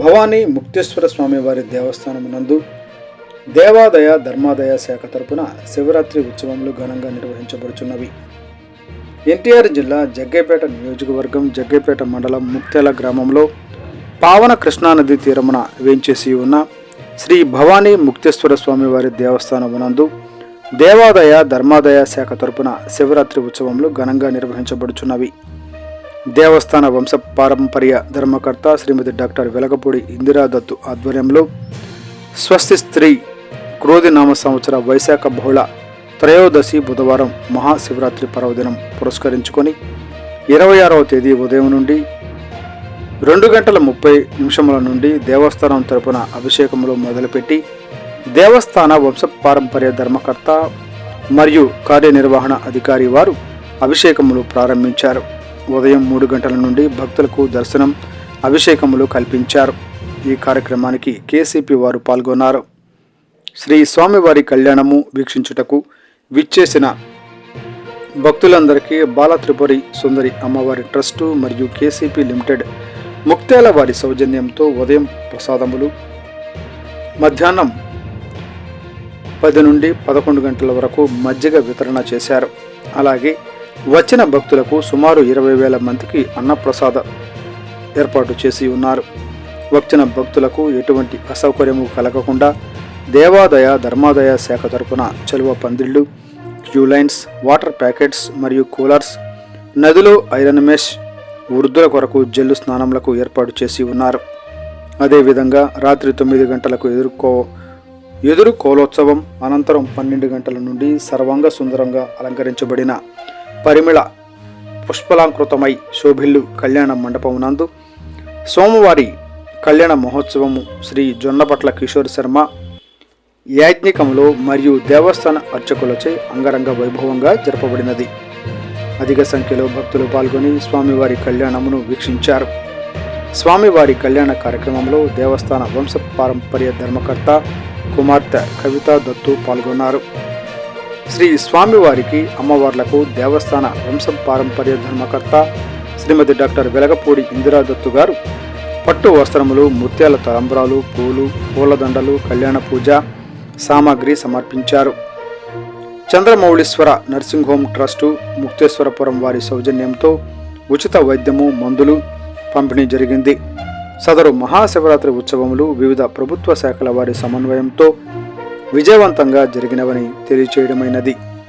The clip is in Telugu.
భవానీ ముక్తేశ్వర స్వామివారి దేవస్థానం నందు దేవాదయ ధర్మాదయ శాఖ తరపున శివరాత్రి ఉత్సవములు ఘనంగా నిర్వహించబడుచున్నవి. ఎన్టీఆర్ జిల్లా జగ్గైపేట నియోజకవర్గం జగ్గైపేట మండలం ముక్తేల గ్రామంలో పావన కృష్ణానది తీరమున వేంచేసి ఉన్న శ్రీ భవానీ ముక్తేశ్వర స్వామివారి దేవస్థానమునందు దేవాదయ నందు శాఖ తరపున శివరాత్రి ఉత్సవములు ఘనంగా నిర్వహించబడుచున్నవి. దేవస్థాన వంశ పారంపర్య ధర్మకర్త శ్రీమతి డాక్టర్ వెలగపూడి ఇందిరాదత్తు ఆధ్వర్యంలో స్వస్తి స్త్రీ క్రోధి నామ సంవత్సర వైశాఖ బహుళ త్రయోదశి బుధవారం మహాశివరాత్రి పర్వదినం పురస్కరించుకొని ఇరవై ఆరవ తేదీ ఉదయం నుండి రెండు గంటల ముప్పై నిమిషముల నుండి దేవస్థానం తరపున అభిషేకములు మొదలుపెట్టి దేవస్థాన వంశ పారంపర్య ధర్మకర్త మరియు కార్యనిర్వహణ అధికారి వారు అభిషేకములు ప్రారంభించారు. ఉదయం మూడు గంటల నుండి భక్తులకు దర్శనం అభిషేకములు కల్పించారు. ఈ కార్యక్రమానికి కేసీపీ వారు పాల్గొన్నారు. శ్రీ స్వామివారి కళ్యాణము వీక్షించుటకు విచ్చేసిన భక్తులందరికీ బాల త్రిపురి సుందరి అమ్మవారి ట్రస్టు మరియు కేసీపీ లిమిటెడ్ ముక్తేల వారి సౌజన్యంతో ఉదయం ప్రసాదములు. మధ్యాహ్నం పది నుండి పదకొండు గంటల వరకు మజ్జిగ వితరణ చేశారు. అలాగే వచ్చిన భక్తులకు సుమారు ఇరవై వేల మందికి అన్నప్రసాద ఏర్పాటు చేసి ఉన్నారు. వచ్చిన భక్తులకు ఎటువంటి అసౌకర్యము కలగకుండా దేవాదాయ ధర్మాదాయ శాఖ తరపున చలువ పందిళ్ళు క్యూ లైన్స్ వాటర్ ప్యాకెట్స్ మరియు కూలర్స్ నదిలో ఐరన్ మెష్ వృద్ధుల కొరకు జల్లు స్నానములకు ఏర్పాటు చేసి ఉన్నారు. అదేవిధంగా రాత్రి తొమ్మిది గంటలకు ఎదుర్కో ఎదురు కోలోత్సవం అనంతరం పన్నెండు గంటల నుండి సర్వంగ సుందరంగా అలంకరించబడిన పరిమిళ పుష్పలాంకృతమై శోభిల్లు కళ్యాణ మండపమునందు నందు సోమవారి కళ్యాణ మహోత్సవము శ్రీ జొన్నపట్ల కిషోర్ శర్మ యాజ్ఞికములో మరియు దేవస్థాన అర్చకులచే అంగరంగ వైభవంగా జరపబడినది. అధిక సంఖ్యలో భక్తులు పాల్గొని స్వామివారి కళ్యాణమును వీక్షించారు. స్వామివారి కళ్యాణ కార్యక్రమంలో దేవస్థాన వంశ పారంపర్య ధర్మకర్త కుమార్తె కవితా దత్తు పాల్గొన్నారు. శ్రీ స్వామివారికి అమ్మవార్లకు దేవస్థాన వంశ పారంపర్య ధర్మకర్త శ్రీమతి డాక్టర్ వెలగపూడి ఇందిరాదత్తు గారు. పట్టు వస్త్రములు ముత్యాల తలంబ్రాలు పూలు పూలదండలు కళ్యాణ పూజ సామాగ్రి సమర్పించారు. Chandramouleeswara nursing home trust Mukteswarapuram వారి సౌజన్యంతో ఉచిత వైద్యము మందులు పంపిణీ జరిగింది. సదరు మహాశివరాత్రి ఉత్సవములు వివిధ ప్రభుత్వ శాఖల వారి సమన్వయంతో విజయవంతంగా జరిగినవని తెలియచేయడమైనది.